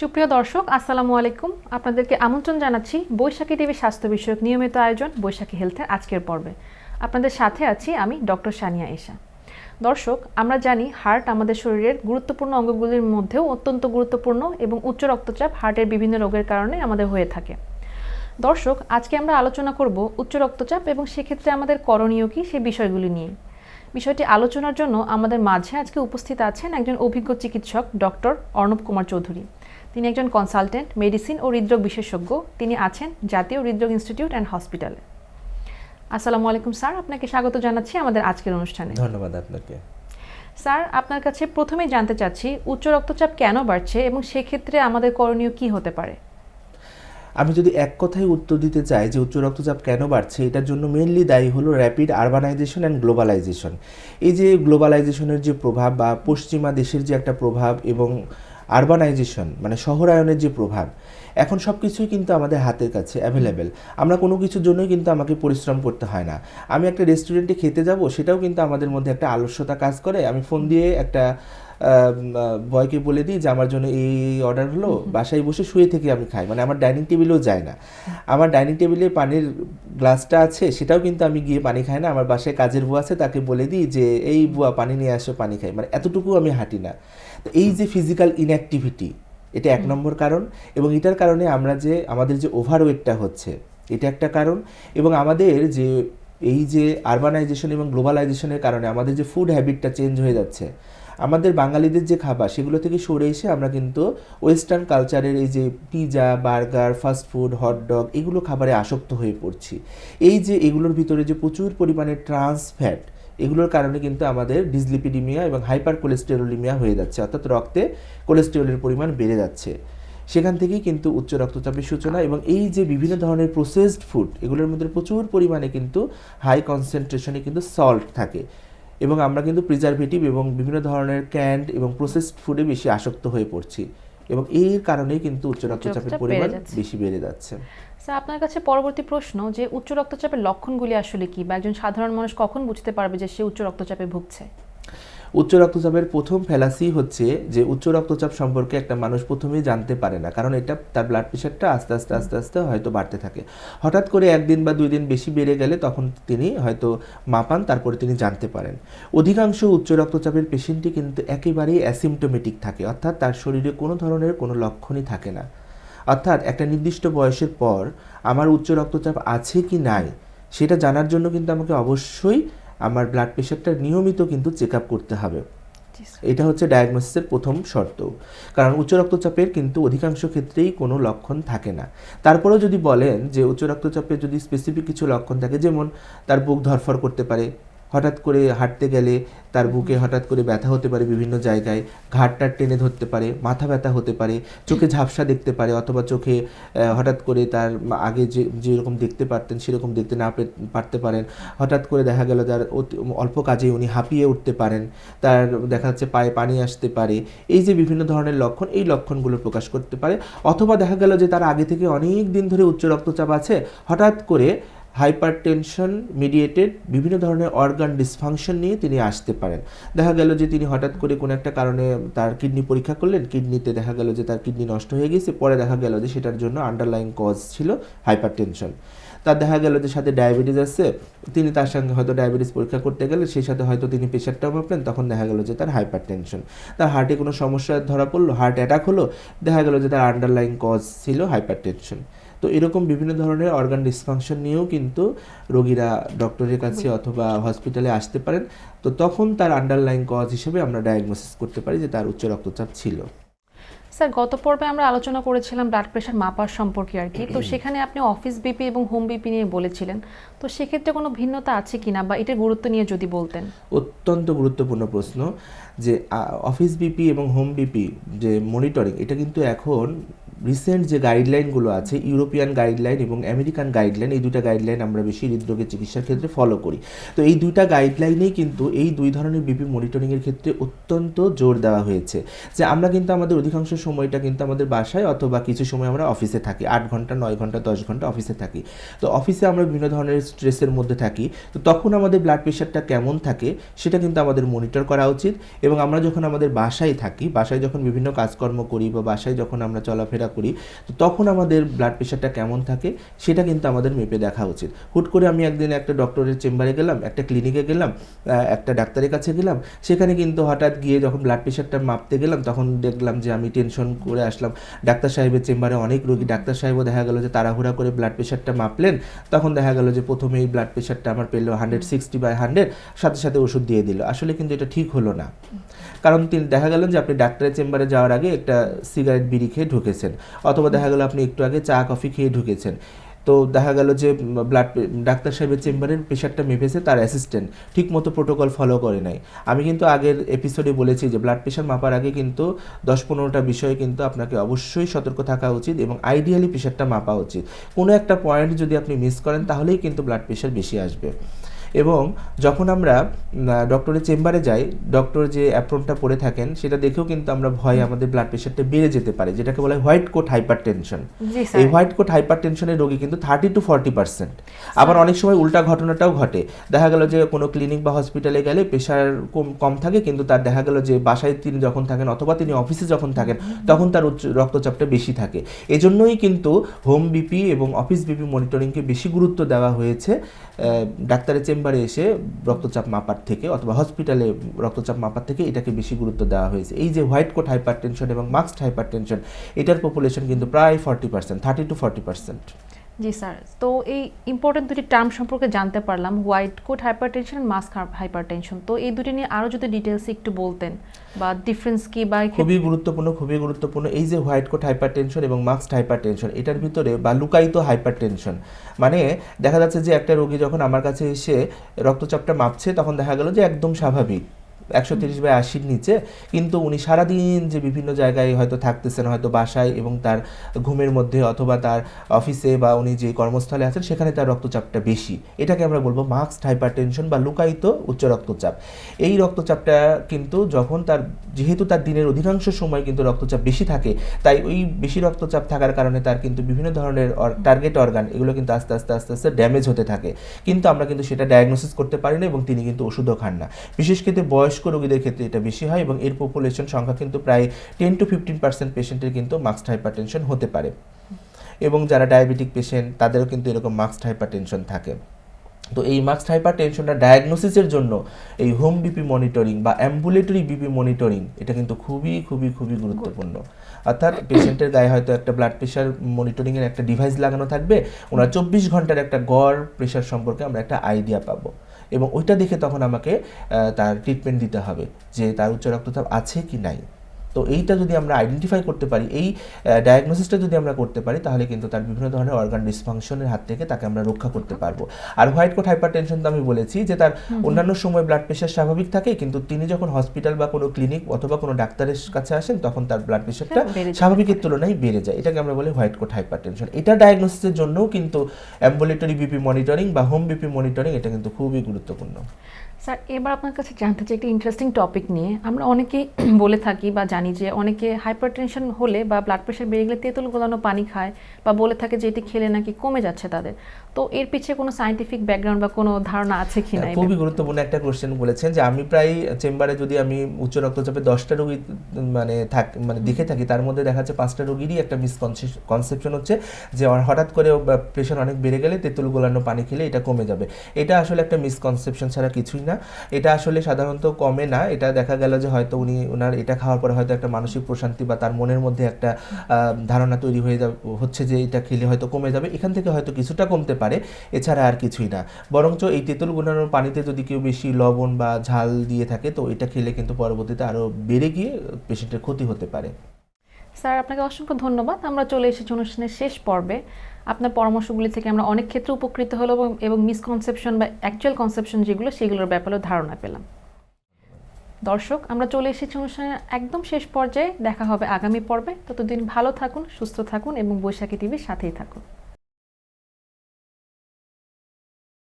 সুপ্রিয় দর্শক, আসসালামু আলাইকুম। আপনাদেরকে আমন্ত্রণ জানাচ্ছি বৈশাখী টিভি স্বাস্থ্য বিষয়ক নিয়মিত আয়োজন বৈশাখী হেলথের আজকের পর্বে। আপনাদের সাথে আছি আমি ডক্টর সানিয়া এশা। দর্শক, আমরা জানি হার্ট আমাদের শরীরের গুরুত্বপূর্ণ অঙ্গগুলির মধ্যেও অত্যন্ত গুরুত্বপূর্ণ এবং উচ্চ রক্তচাপ হার্টের বিভিন্ন রোগের কারণে আমাদের হয়ে থাকে। দর্শক, আজকে আমরা আলোচনা করব উচ্চ রক্তচাপ এবং সেক্ষেত্রে আমাদের করণীয় কী সেই বিষয়গুলি নিয়ে। বিষয়টি আলোচনার জন্য আমাদের মাঝে আজকে উপস্থিত আছেন একজন অভিজ্ঞ চিকিৎসক ডক্টর অর্ণব কুমার চৌধুরী। তিনি একজন কনসালটেন্ট মেডিসিন ও হৃদরোগ বিশেষজ্ঞ। তিনি আছেন জাতীয় হৃদরোগ ইনস্টিটিউট অ্যান্ড হসপিটালে আসসালামু আলাইকুম স্যার আপনাকে স্বাগত জানাচ্ছি আমাদের আজকের অনুষ্ঠানে। ধন্যবাদ আপনাকে। স্যার আপনার কাছে প্রথমেই জানতে চাচ্ছি উচ্চ রক্তচাপ কেন বাড়ছে এবং সেক্ষেত্রে আমাদের করণীয় কি হতে পারে? আমি যদি এক কথায় উত্তর দিতে চাই যে উচ্চ রক্তচাপ কেন বাড়ছে এটার জন্য মেনলি দায়ী হলো র্যাপিড আরবানাইজেশন অ্যান্ড গ্লোবালাইজেশন এই যে গ্লোবালাইজেশনের যে প্রভাব বা পশ্চিমা দেশের যে একটা প্রভাব এবং আরবানাইজেশন মানে শহরায়নের যে প্রভাব এখন সব কিছুই কিন্তু আমাদের হাতের কাছে অ্যাভেলেবেল আমরা কোনো কিছুর জন্যই কিন্তু আমাকে পরিশ্রম করতে হয় না। আমি একটা রেস্টুরেন্টে খেতে যাব সেটাও কিন্তু আমাদের মধ্যে একটা আলস্যতা কাজ করে। আমি ফোন দিয়ে একটা বয়কে বলে দিই যে আমার জন্য এই অর্ডার হলো বাসায় বসে শুয়ে থেকে আমি খাই। মানে আমার ডাইনিং টেবিলেও যায় না। আমার ডাইনিং টেবিলে পানির গ্লাসটা আছে সেটাও কিন্তু আমি গিয়ে পানি খাই না। আমার বাসায় কাজের বুয়া আছে তাকে বলে দিই যে এই বুয়া পানি নিয়ে আসো পানি খাই। মানে এতটুকু আমি হাঁটি না। তো এই যে ফিজিক্যাল ইনঅ্যাক্টিভিটি এটা এক নম্বর কারণ এবং এটার কারণে আমরা যে আমাদের যে ওভারওয়েটটা হচ্ছে এটা একটা কারণ এবং আমাদের যে এই যে আরবানাইজেশন এবং গ্লোবালাইজেশনের কারণে আমাদের যে ফুড হ্যাবিটটা চেঞ্জ হয়ে যাচ্ছে আমাদের বাঙালিদের যে খাবার সেগুলো থেকে সরে এসে আমরা কিন্তু ওয়েস্টার্ন কালচারের এই যে পিজা বার্গার ফাস্টফুড হটডগ এগুলো খাবারে আসক্ত হয়ে পড়ছি। এই যে এগুলোর ভিতরে যে প্রচুর পরিমাণে ট্রান্স ফ্যাট এগুলোর কারণে কিন্তু আমাদের ডিসলিপিডিমিয়া এবং হাইপার কোলেস্টেরোলিমিয়া হয়ে যাচ্ছে অর্থাৎ রক্তে কোলেস্টেরলের পরিমাণ বেড়ে যাচ্ছে। সেখান থেকেই কিন্তু উচ্চ রক্তচাপের সূচনা এবং এই যে বিভিন্ন ধরনের প্রসেসড ফুড এগুলোর মধ্যে প্রচুর পরিমাণে কিন্তু হাই কনসেন্ট্রেশনে কিন্তু সল্ট থাকে এবং আমরা কিন্তু প্রিজারভেটিভ এবং বিভিন্ন ধরনের ক্যান্ড এবং প্রসেসড ফুডে বেশি আসক্ত হয়ে পড়ছি এবং এর কারণেই কিন্তু উচ্চ রক্তচাপের পরিমাণ বেশি বেড়ে যাচ্ছে। স্যার, আপনার কাছে পরবর্তী প্রশ্ন যে, উচ্চ রক্তচাপের লক্ষণগুলি আসলে কি বা একজন সাধারণ মানুষ কখন বুঝতে পারবে যে সে উচ্চ রক্তচাপে ভুগছে? উচ্চ রক্তচাপের প্রথম ফ্যালাসি হচ্ছে যে, উচ্চ রক্তচাপ সম্পর্কে একটা মানুষ প্রথমেই জানতে পারে না। কারণ এটা, তার ব্লাড প্রেশারটা আস্তে আস্তে আস্তে আস্তে হয়তো বাড়তে থাকে। হঠাৎ করে একদিন বা দুই দিন বেশি বেড়ে গেলে তখন তিনি হয়তো মাপান, তারপরে তিনি জানতে পারেন। অধিকাংশ উচ্চ রক্তচাপের পেশেন্টই কিন্তু একেবারেই অ্যাসিমটোমেটিক থাকে। অর্থাৎ তার শরীরে কোনো ধরনের কোনো লক্ষণই থাকে না। অর্থাৎ একটা নির্দিষ্ট বয়সের পর আমার উচ্চ রক্তচাপ আছে কি নাই সেটা জানার জন্য কিন্তু আমাকে অবশ্যই আমার ব্লাড প্রেশারটা নিয়মিত কিন্তু চেক আপ করতে হবে। এটা হচ্ছে ডায়াগনোসিসের প্রথম শর্ত। কারণ উচ্চ রক্তচাপের কিন্তু অধিকাংশ ক্ষেত্রেই কোনো লক্ষণ থাকে না। তারপরেও যদি বলেন যে উচ্চ রক্তচাপের যদি স্পেসিফিক কিছু লক্ষণ থাকে যেমন তার বুক ধরফর করতে পারে হঠাৎ করে হাঁটতে গেলে তার বুকে হঠাৎ করে ব্যথা হতে পারে বিভিন্ন জায়গায় ঘাড়টা টেনে ধরতে পারে মাথা ব্যথা হতে পারে চোখে ঝাপসা দেখতে পারে অথবা চোখে হঠাৎ করে তার আগে যে যেরকম দেখতে পারতেন সেরকম দেখতে না পারতে পারেন। হঠাৎ করে দেখা গেল তার অতি- অল্প কাজেই উনি হাঁপিয়ে উঠতে পারেন। তার দেখা যাচ্ছে পায়ে পানি আসতে পারে। এই যে বিভিন্ন ধরনের লক্ষণ এই লক্ষণগুলো প্রকাশ করতে পারে। অথবা দেখা গেল যে তার আগে থেকে অনেক দিন ধরে উচ্চ রক্তচাপ আছে। হঠাৎ করে হাইপার টেনশন মিডিয়েটেড বিভিন্ন ধরনের অর্গান ডিসফাংশন নিয়ে তিনি আসতে পারেন। দেখা গেল যে তিনি হঠাৎ করে কোনো একটা কারণে তার কিডনি পরীক্ষা করলেন কিডনিতে দেখা গেল যে তার কিডনি নষ্ট হয়ে গেছে, পরে দেখা গেল যে সেটার জন্য আন্ডারলাইং কজ ছিল হাইপার টেনশন তার দেখা গেল যে সাথে ডায়াবেটিস আছে, তিনি তার সঙ্গে হয়তো ডায়াবেটিস পরীক্ষা করতে গেলে সেই সাথে হয়তো তিনি প্রেশারটাও মাপলেন তখন দেখা গেল যে তার হাইপার টেনশন তার হার্টে কোনো সমস্যা ধরা পড়ল হার্ট অ্যাটাক হলো, দেখা গেল যে তার আন্ডারলাইং কজ ছিল হাইপার টেনশন তো এরকম বিভিন্ন ধরনের অর্গান ডিসফাংশন নিয়েও কিন্তু রোগীরা ডক্টরের কাছে অথবা হসপিটালে আসতে পারেন। তো তখন তার আন্ডারলাইং কজ হিসেবে আমরা ডায়াগনোসিস করতে পারি যে তার উচ্চ রক্তচাপ ছিল। স্যার গত পর্বে আমরা আলোচনা করেছিলাম ব্লাড প্রেশার মাপার সম্পর্কে আর কি। তো সেখানে আপনি অফিস বিপি এবং হোম বিপি নিয়ে বলেছিলেন। তো সেক্ষেত্রে কোনো ভিন্নতা আছে কিনা বা এটার গুরুত্ব নিয়ে যদি বলতেন। অত্যন্ত গুরুত্বপূর্ণ প্রশ্ন যে অফিস বিপি এবং হোম বিপি যে মনিটরিং এটা কিন্তু এখন রিসেন্ট যে গাইডলাইনগুলো আছে ইউরোপিয়ান গাইডলাইন এবং আমেরিকান গাইডলাইন এই দুইটা গাইডলাইন আমরা বেশি হৃদরোগের চিকিৎসার ক্ষেত্রে ফলো করি। তো এই দুইটা গাইডলাইনেই কিন্তু এই দুই ধরনের বিপি মনিটরিংয়ের ক্ষেত্রে অত্যন্ত জোর দেওয়া হয়েছে। যে আমরা কিন্তু আমাদের অধিকাংশ সময়টা কিন্তু আমাদের বাসায় অথবা কিছু সময় আমরা অফিসে থাকি। আট ঘণ্টা, নয় ঘণ্টা, দশ ঘণ্টা অফিসে থাকি। তো অফিসে আমরা বিভিন্ন ধরনের স্ট্রেসের মধ্যে থাকি। তো তখন আমাদের ব্লাড প্রেশারটা কেমন থাকে, সেটা কিন্তু আমাদের মনিটর করা উচিত। এবং আমরা যখন আমাদের বাসায় থাকি, বাসায় যখন বিভিন্ন কাজকর্ম করি বা বাসায় যখন আমরা চলাফেরা করি, তো তখন আমাদের ব্লাড প্রেশারটা কেমন থাকে, সেটা কিন্তু আমাদের মেপে দেখা উচিত। হুট করে আমি একদিন একটা ডক্টরের চেম্বারে গেলাম, একটা ক্লিনিকে গেলাম একটা ডাক্তারের কাছে গেলাম, সেখানে কিন্তু হঠাৎ গিয়ে যখন ব্লাড প্রেশারটা মাপতে গেলাম, তখন দেখলাম যে আমি টেনশন করে আসলাম। ডাক্তার সাহেবের চেম্বারে অনেক রোগী, ডাক্তার সাহেবও দেখা গেল যে তাড়াহুড়া করে ব্লাড প্রেশারটা মাপলেন, তখন দেখা গেল যে প্রথমেই ব্লাড প্রেশারটা আমার পেল হান্ড্রেড সিক্সটি বাই হান্ড্রেড সাথে সাথে ওষুধ দিয়ে দিল। আসলে কিন্তু এটা ঠিক হলো না। কারণ তিনি দেখা গেল যে আপনি ডাক্তারের চেম্বারে যাওয়ার আগে একটা সিগারেট বিড়ি খেয়ে ঢুকেছেন। অথবা দেখা গেল আপনি একটু আগে চা, কফি খেয়ে ঢুকেছেন। তো দেখা গেল যে ব্লাড ডাক্তার সাহেবের চেম্বারের প্রেশারটা মেপেছে, তার অ্যাসিস্ট্যান্ট ঠিক মতো প্রোটোকল ফলো করে নাই। আমি কিন্তু আগের এপিসোডে বলেছি যে ব্লাড প্রেশার মাপার আগে কিন্তু দশ পনেরোটা বিষয়ে কিন্তু আপনাকে অবশ্যই সতর্ক থাকা উচিত এবং আইডিয়ালি প্রেশারটা মাপা উচিত। কোনো একটা পয়েন্ট যদি আপনি মিস করেন, তাহলেই কিন্তু ব্লাড প্রেশার বেশি আসবে। এবং যখন আমরা ডক্টরের চেম্বারে যাই ডক্টর যে অ্যাপ্রনটা পরে থাকেন সেটা দেখেও কিন্তু আমরা ভয়ে আমাদের ব্লাড প্রেশারটা বেড়ে যেতে পারে যেটাকে বলা হয় হোয়াইট কোট হাইপার টেনশন এই হোয়াইট কোট হাইপার টেনশনের রোগী কিন্তু থার্টি টু ফর্টি পার্সেন্ট আবার অনেক সময় উল্টা ঘটনাটাও ঘটে। দেখা গেল যে কোনো ক্লিনিক বা হসপিটালে গেলে প্রেশার কম কম থাকে কিন্তু তার দেখা গেল যে বাসায় তিনি যখন থাকেন অথবা তিনি অফিসে যখন থাকেন তখন তার উচ্চ রক্তচাপটা বেশি থাকে। এজন্যই কিন্তু হোম বিপি এবং অফিস বিপি মনিটরিংকে বেশি গুরুত্ব দেওয়া হয়েছে ডাক্তারের চেম্বারে এসে রক্তচাপ মাপার থেকে অথবা হসপিটালে রক্তচাপ মাপার থেকে এটাকে বেশি গুরুত্ব দেওয়া হয়েছে। এই যে হোয়াইট কোট হাইপার টেনশন এবং মাস্ক হাইপার টেনশন এটার পপুলেশন কিন্তু প্রায় forty percent thirty two forty percent জি স্যার। তো এই ইম্পর্টেন্ট দুটি টার্ম সম্পর্কে জানতে পারলাম। White coat hypertension mask hypertension তো এই দুটি নিয়ে আরও যদি ডিটেলস একটু বলতেন বা ডিফারেন্স কি বা খুবই গুরুত্বপূর্ণ খুবই গুরুত্বপূর্ণ। এই যে হোয়াইট কোট হাইপার টেনশন এবং মাস্ক হাইপার টেনশন এটার ভিতরে বা লুকায়িত হাইপার টেনশন মানে দেখা যাচ্ছে যে একটা রোগী যখন আমার কাছে এসে রক্তচাপটা মাপছে, তখন দেখা গেল যে একদম স্বাভাবিক। একশো তিরিশ বাই আশির নিচে, কিন্তু উনি সারাদিন যে বিভিন্ন জায়গায় হয়তো থাকতেছেন, হয়তো বাসায় এবং তার ঘুমের মধ্যে অথবা তার অফিসে বা উনি যে কর্মস্থলে আছেন, সেখানে তার রক্তচাপটা বেশি। এটাকে আমরা বলব মাস্কড হাইপার টেনশন বা লুকায়িত উচ্চ রক্তচাপ। এই রক্তচাপটা কিন্তু যখন তার, যেহেতু তার দিনের অধিকাংশ সময় কিন্তু রক্তচাপ বেশি থাকে, তাই ওই বেশি রক্তচাপ থাকার কারণে তার কিন্তু বিভিন্ন ধরনের টার্গেট অর্গান এগুলো কিন্তু আস্তে আস্তে আস্তে আস্তে ড্যামেজ হতে থাকে। কিন্তু আমরা কিন্তু সেটা ডায়াগনোসিস করতে পারি না এবং তিনি কিন্তু ওষুধও খান না। বিশেষ ক্ষেত্রে বয়স্ক রোগীদের ক্ষেত্রে এটা বেশি হয় এবং এর পপুলেশন সংখ্যা কিন্তু প্রায় টেন টু ফিফটিন পার্সেন্ট পেশেন্টের কিন্তু মাস্কড হাইপারটেনশন হতে পারে। এবং যারা ডায়াবেটিক পেশেন্ট তাদেরও কিন্তু এরকম মাস্কড হাইপারটেনশন থাকে। তো এই মাস্কড হাইপার টেনশনটা ডায়াগনোসিসের জন্য এই হোম বিপি মনিটরিং বা অ্যাম্বুলেটরি বিপি মনিটরিং এটা কিন্তু খুবই খুবই খুবই গুরুত্বপূর্ণ। অর্থাৎ পেশেন্টের গায়ে হয়তো একটা ব্লাড প্রেশার মনিটরিংয়ের একটা ডিভাইস লাগানো থাকবে, ওনার চব্বিশ ঘণ্টার একটা গড় প্রেশার সম্পর্কে আমরা একটা আইডিয়া পাবো। এবং ওইটা দেখে তখন আমাকে তার ট্রিটমেন্ট দিতে হবে যে তার উচ্চ রক্তচাপ আছে কি নাই। তো এইটা যদি আমরা আইডেন্টিফাই করতে পারি এই ডায়াগনোসিসটা যদি আমরা করতে পারি তাহলে কিন্তু তার বিভিন্ন ধরনের অর্গান ডিসফাংশনের হাত থেকে তাকে আমরা রক্ষা করতে পারব। আর হোয়াইট কোট হাইপার টেনশন তো আমি বলেছি যে তার অন্যান্য সময় ব্লাড প্রেশার স্বাভাবিক থাকে কিন্তু তিনি যখন হসপিটাল বা কোনো ক্লিনিক অথবা কোনো ডাক্তারের কাছে আসেন তখন তার ব্লাড প্রেশারটা স্বাভাবিকের তুলনায় বেড়ে যায়। এটাকে আমরা বলি হোয়াইট কোট হাইপার টেনশন এটা ডায়াগনোসিসের জন্যও কিন্তু অ্যাম্বুলেটরি বিপি মনিটরিং বা হোম বিপি মনিটরিং এটা কিন্তু খুবই গুরুত্বপূর্ণ। স্যার, এবার আপনার কাছে জানতে চাই একটি ইন্টারেস্টিং টপিক নিয়ে। আমরা অনেকেই বলে থাকি বা জানি যে অনেকে হাইপারটেনশন হলে বা ব্লাড প্রেশার বেড়ে গেলে তেঁতুল গোলানো পানি খায় বা বলে থাকে যে এটি খেলে নাকি কমে যাচ্ছে তাদের। তো এর পিছিয়ে কোনো সাইন্টিফিক ব্যাকগ্রাউন্ড বা কোনো ধারণা আছে কি না খুবই গুরুত্বপূর্ণ একটা কোশ্চেন বলেছেন যে আমি প্রায় চেম্বারে যদি আমি উচ্চ রক্তচাপে দশটা রোগী মানে থাক মানে দেখে থাকি, তার মধ্যে দেখা যাচ্ছে পাঁচটা রোগীরই একটা মিসকনসেপশন হচ্ছে যে হঠাৎ করে প্রেশার অনেক বেড়ে গেলে তেঁতুল গোলানো পানি খেলে এটা কমে যাবে। এটা আসলে একটা মিসকনসেপশন ছাড়া কিছুই না। এটা আসলে সাধারণত কমে না। এটা দেখা গেল যে হয়তো উনি ওনার এটা খাওয়ার পরে হয়তো একটা মানসিক প্রশান্তি বা তার মনের মধ্যে একটা ধারণা তৈরি হয়ে যাবে, হচ্ছে যে এটা খেলে হয়তো কমে যাবে। এখান থেকে হয়তো কিছুটা কমতে পারে, এছাড়া আর কিছুই না। বরঞ্চ এই তেঁতুল গুণানোর পানিতে যদি কেউ বেশি লবণ বা ঝাল দিয়ে থাকে, তো এটা খেলে কিন্তু পরবর্তীতে আরও বেড়ে গিয়ে পেশেন্টের ক্ষতি হতে পারে। স্যার, আপনাকে অসংখ্য ধন্যবাদ। আমরা চলে এসেছি অনুষ্ঠানের শেষ পর্বে। আপনার পরামর্শগুলি থেকে আমরা অনেক ক্ষেত্রে উপকৃত হলো এবং মিসকনসেপশন বা অ্যাকচুয়াল কনসেপশন যেগুলো, সেগুলোর ব্যাপারেও ধারণা পেলাম। দর্শক, আমরা চলে এসেছি অনুষ্ঠানের একদম শেষ পর্যায়ে। দেখা হবে আগামী পর্বে। ততদিন ভালো থাকুন, সুস্থ থাকুন এবং বৈশাখী টিভির সাথেই থাকুন।